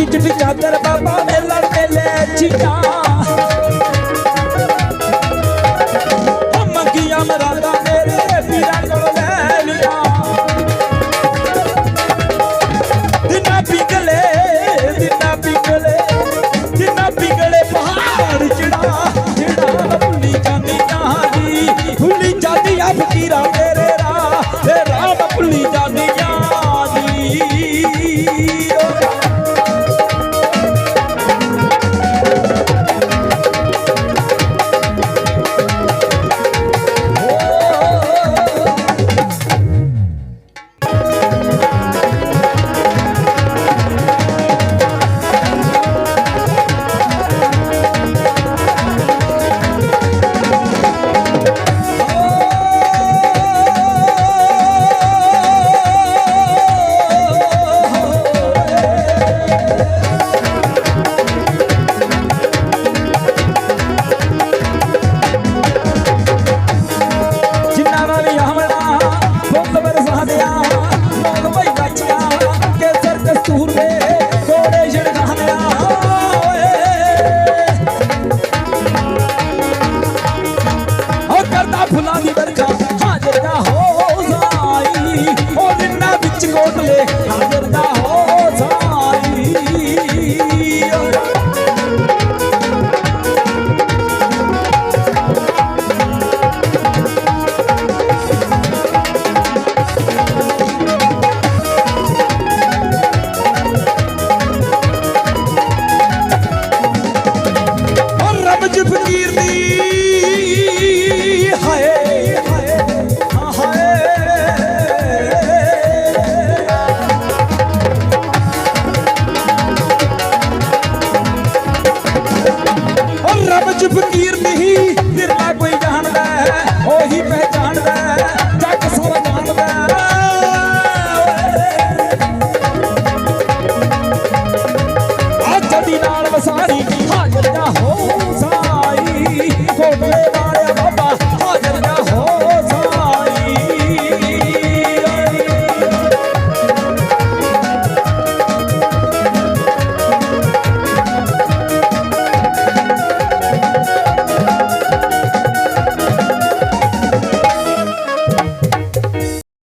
ਸਾਡੀ ਚਿੱਟੀ ਚਾਦਰ ਬਾਬਾ ਵੇਲਣ ਤੇ ਲੈ ਚੀਟਾ ਹੋ ਮੰਗੀਆਂ ਮਰਾਦਾ ਮੇਰੇ ਪੀਰਾਂ ਕੋਲ ਲੈ ਲਿਆ। ਦਿਨਾ ਪਿਗਲੇ ਦਿਨਾ ਪਿਗਲੇ ਦਿਨਾ ਪਿਗਲੇ ਪਹਾੜ ਚੜਾ ਚ ਫਕੀਰ ਨਹੀਂ ਤੇਰਾ ਕੋਈ ਜਾਣਦਾ ਹੈ ਉਹੀ ਪਹਿਚਾਨ